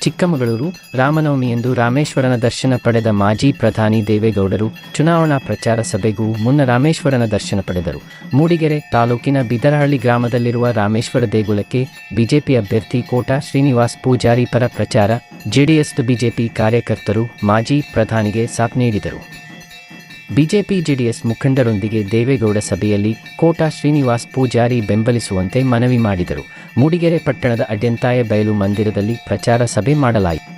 ಚಿಕ್ಕಮಗಳೂರು ರಾಮನವಮಿಯಂದು ರಾಮೇಶ್ವರನ ದರ್ಶನ ಪಡೆದ ಮಾಜಿ ಪ್ರಧಾನಿ ದೇವೇಗೌಡರು ಚುನಾವಣಾ ಪ್ರಚಾರ ಸಭೆಗೂ ಮುನ್ನ ರಾಮೇಶ್ವರನ ದರ್ಶನ ಪಡೆದರು. ಮೂಡಿಗೆರೆ ತಾಲೂಕಿನ ಬಿದರಹಳ್ಳಿ ಗ್ರಾಮದಲ್ಲಿರುವ ರಾಮೇಶ್ವರ ದೇಗುಲಕ್ಕೆ ಬಿಜೆಪಿ ಅಭ್ಯರ್ಥಿ ಕೋಟಾ ಶ್ರೀನಿವಾಸ್ ಪೂಜಾರಿ ಪರ ಪ್ರಚಾರ, ಜೆಡಿಎಸ್ ಬಿಜೆಪಿ ಕಾರ್ಯಕರ್ತರು ಮಾಜಿ ಪ್ರಧಾನಿಗೆ ಸಾಥ್ ನೀಡಿದರು. ಬಿಜೆಪಿ ಜೆಡಿಎಸ್ ಮುಖಂಡರೊಂದಿಗೆ ದೇವೇಗೌಡ ಸಭೆಯಲ್ಲಿ ಕೋಟಾ ಶ್ರೀನಿವಾಸ್ ಪೂಜಾರಿ ಬೆಂಬಲಿಸುವಂತೆ ಮನವಿ ಮಾಡಿದರು. ಮೂಡಿಗೆರೆ ಪಟ್ಟಣದ ಅಡ್ಯಂತಾಯ ಬಯಲು ಮಂದಿರದಲ್ಲಿ ಪ್ರಚಾರ ಸಭೆ ಮಾಡಲಾಯಿತು.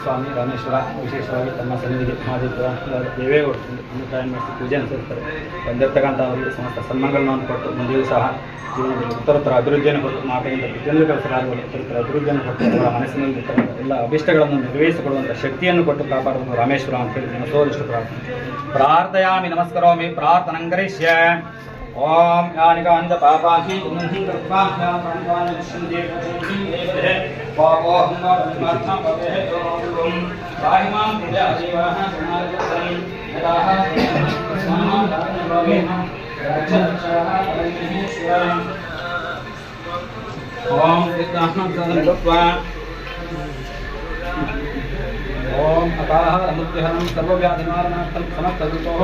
ಸ್ವಾಮಿ ರಾಮೇಶ್ವರ, ವಿಶೇಷವಾಗಿ ತಮ್ಮ ಸನ್ನಿಧಿಗೆ ಮಹಾದೇವ ದೇವೇಗೌಡ ಅಭಿಪ್ರಾಯ ಮಾಡಿಸಿ ಪೂಜೆ ಅನುಸರಿಸ್ತಾರೆ ಬಂದಿರ್ತಕ್ಕಂಥ ಅವರಿಗೆ ಸಮಸ್ತ ಸನ್ಮಾನಗಳನ್ನು ಕೊಟ್ಟು ಮುಂದೆಯೂ ಸಹ ಜೀವನದಲ್ಲಿ ಉತ್ತರೋತ್ತರ ಅಭಿವೃದ್ಧಿಯನ್ನು ಕೊಟ್ಟು ಮಾತೆಯಿಂದ ಪ್ರತಿಯೊಂದು ಕೆಲಸಗಾರರು ಉತ್ತರೋತ್ತರ ಅಭಿವೃದ್ಧಿಯನ್ನು ಕೊಟ್ಟು ಅವರ ಮನಸ್ಸಿನಲ್ಲಿ ಎಲ್ಲ ಅಭಿಷ್ಟಗಳನ್ನು ನಿರ್ವಹಿಸಿಕೊಳ್ಳುವಂಥ ಶಕ್ತಿಯನ್ನು ಕೊಟ್ಟು ಕಾಪಾಡುವುದು ರಾಮೇಶ್ವರ ಅಂತ ಹೇಳಿ ಮನಸೋದಿಷ್ಟು ಪ್ರಾರ್ಥನೆ ಪ್ರಾರ್ಥಯಾಮಿ, ನಮಸ್ಕರೋಮಿ ಪ್ರಾರ್ಥನಂಗರಿಷ್ಯ ಓಂ ಯಾನಿಕಾಂತ ಪಾಪಾಹಿ वावोऽहमर्थं भवेत् ॐ वाहिमां कृते देवाः समाजं यदाः नामं भवेत् रक्षरक्षाः परमेः शिवम् ॐ कृताहं सदनुत्वा ओम अपाह अनुग्रहणं सर्वव्याधिमारणार्थं समस्तदुतोः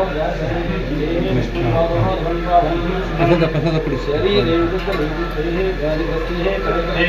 प्रसद प्रसद पुरुष शरीरे शरीरे व्याधिग्रस्तिः कविग्रहे